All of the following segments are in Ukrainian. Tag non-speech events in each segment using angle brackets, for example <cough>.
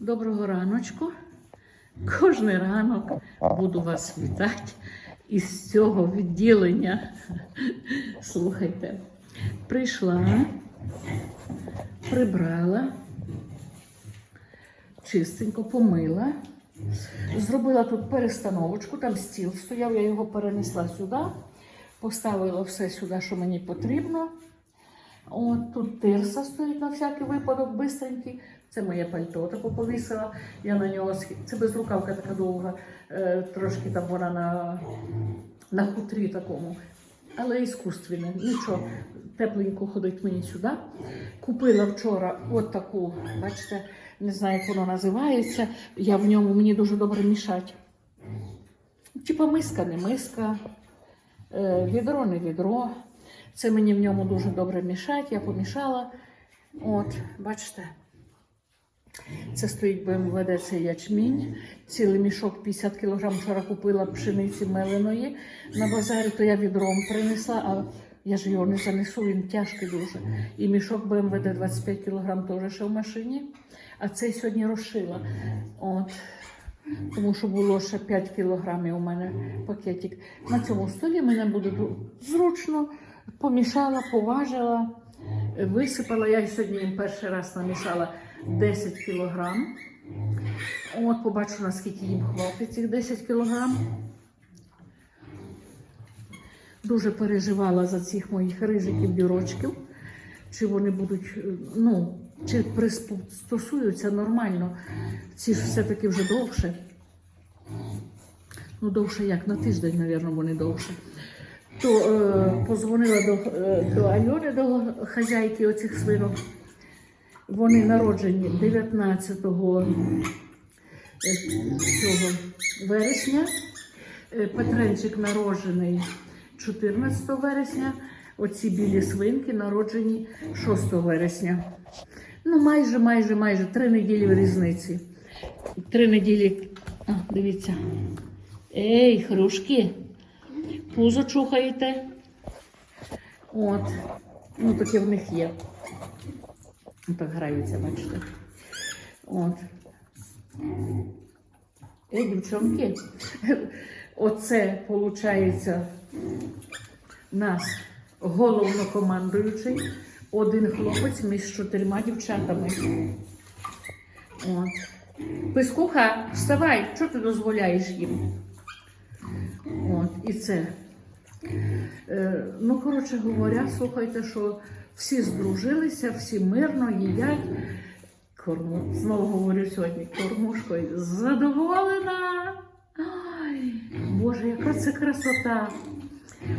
Доброго раночку. Кожний ранок буду вас вітати із цього відділення. Слухайте, прийшла, прибрала, чистенько помила, зробила тут перестановочку, там стіл стояв, я його перенесла сюди, поставила все сюди, що мені потрібно. От тут тирса стоїть на всякий випадок, бистренький. Це моє пальто таке повісила. Я на нього це безрукавка така довга, е, трошки там вона на, на хутрі такому. Але іскусственне. Нічого, тепленько ходить мені сюди. Купила вчора от таку, бачите, не знаю, як воно називається. Я в ньому мені дуже добре мішать. Типа миска, не миска, е, відро, не відро. Це мені в ньому дуже добре мішать, я помішала. От, бачите. Це стоїть БМВД, це ячмінь. Цілий мішок 50 кг вчора купила пшениці меленої на базарі, то я відром принесла, а я ж його не занесу, він тяжкий дуже. І мішок БМВД 25 кг теж ще в машині. А цей сьогодні розшила. От. Тому що було ще 5 кілограмів у мене пакетик. На цьому столі мене буде зручно. Помішала, поважила, висипала. Я сьогодні їм перший раз намішала 10 кілограм. От побачу, наскільки їм хватить цих 10 кілограм. Дуже переживала за цих моїх рижиків, дірочків, чи вони будуть, е, ну, чи пристосуються нормально. Ці ж все-таки вже довше. Ну, довше як на тиждень, мабуть, вони довше. То е, позвонила до, е, до Альони, до хазяйки оцих свинок. Вони народжені 19 цього вересня. Е, Петренчик народжений 14 вересня. Оці білі свинки народжені 6 вересня. Ну, майже, майже, майже три неділі в різниці. Три неділі. А, дивіться. Ей, хрюшки, пузо чухаєте. От. Ну, таке в них є. Так граються, бачите. От. Ей, дівчонки. Оце, виходить, нас головнокомандуючий, один хлопець між чотирма дівчатами. От. Пискуха, вставай, що ти дозволяєш їм? От, і це. Е, ну, коротше говоря, слухайте, що всі здружилися, всі мирно їдять. Корму, знову говорю сьогодні, кормушкою задоволена. Ай, Боже, яка це красота!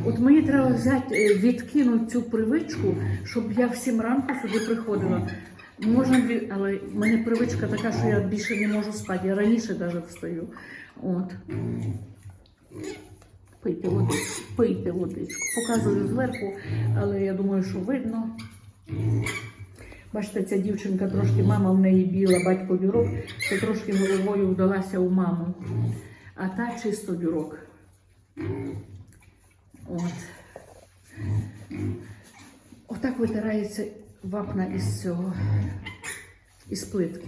От мені треба взяти, е, відкинути цю привичку, щоб я всім ранку сюди приходила. Можна, але в мене привичка така, що я більше не можу спати. Я раніше навіть встаю. От. Пийте водичку, пийте водичку. Показую зверху, але я думаю, що видно. Бачите, ця дівчинка трошки, мама в неї біла, батько дюрок, то трошки головою вдалася у маму. А та чисто дюрок. От. Отак витирається вапна із цього, із плитки.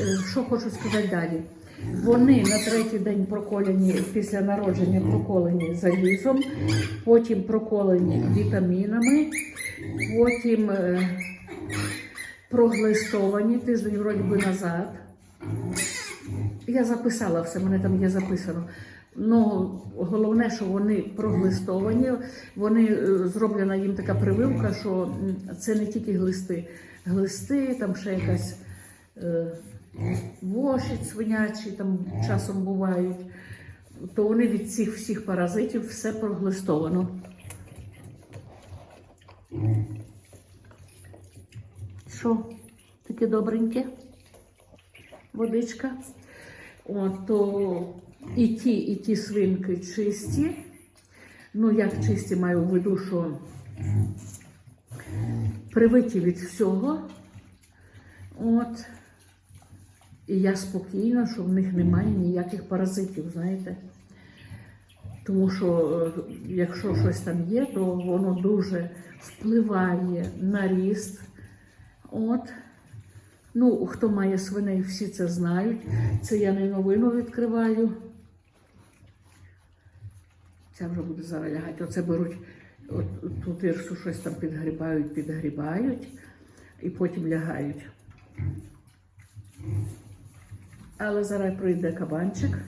Е, Що хочу сказати далі? Вони на третій день проколені після народження проколені залізом, потім проколені вітамінами, потім е, проглистовані тиждень вроді би назад. Я записала все, мене там є записано. Ну, головне, що вони проглистовані, вони е, зроблена їм така прививка, що це не тільки глисти, глисти, там ще якась е, воші свинячі там часом бувають, то вони від цих всіх паразитів все проглистовано. Що, таке добреньке? Водичка. От, то і ті, і ті свинки чисті. Ну, як чисті маю в виду, що привиті від всього. От. І я спокійна, що в них немає ніяких паразитів, знаєте. Тому що е, якщо щось там є, то воно дуже впливає на ріст. От. Ну, хто має свиней, всі це знають. Це я не новину відкриваю. Ця вже буде зараз лягати. Оце беруть от, ту тирсу, щось там підгрібають, підгрібають і потім лягають. Але зараз прийде кабанчик,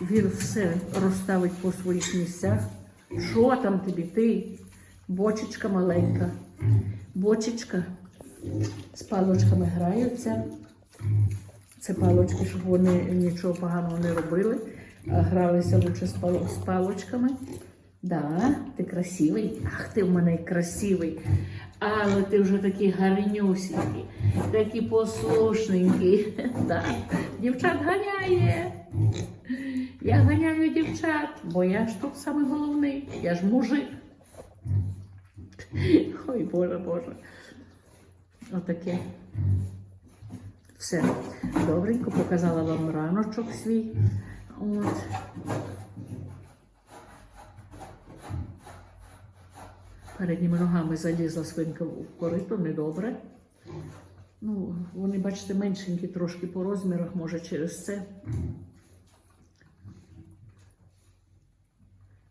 він все розставить по своїх місцях. Що там тобі? Ти? Бочечка маленька. Бочечка з палочками граються. Це палочки, щоб вони нічого поганого не робили, гралися лучше з палочками. Да, ти красивий. Ах, ти в мене красивий. Але ти вже такий гарнюсінький, такий послушненький. Да. <laughs> Дівчат ганяє. Я ганяю дівчат, бо я ж тут самий головний, я ж мужик. <laughs> Ой, Боже, Боже. Отаке. Все. Добренько показала вам раночок свій. От. Передніми ногами залізла свинка в корито, недобре. Ну, вони, бачите, меншенькі трошки по розмірах, може через це.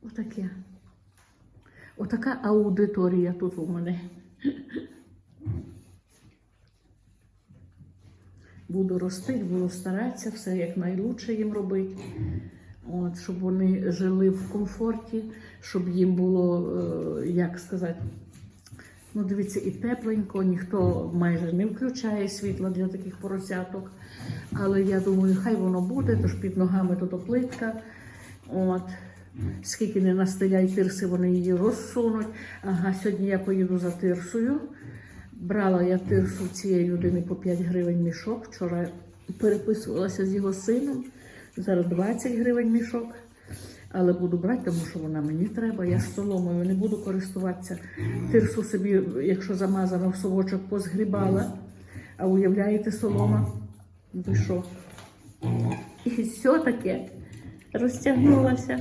Отаке. Отака аудиторія тут у мене. Буду ростити, буду старатися, все як найлучше їм робити. От, щоб вони жили в комфорті, щоб їм було, е, як сказати, ну дивіться, і тепленько, ніхто майже не включає світла для таких поросяток. Але я думаю, хай воно буде, тож під ногами тут плитка. От. Скільки не настеляй тирси, вони її розсунуть. Ага, сьогодні я поїду за тирсою. Брала я тирсу цієї людини по 5 гривень мішок. Вчора переписувалася з його сином. Зараз 20 гривень мішок. Але буду брати, тому що вона мені треба. Я ж соломою не буду користуватися. Тирсу собі, якщо замазана в совочок, позгрібала. А уявляєте, солома? Ви що? І все таке розтягнулася.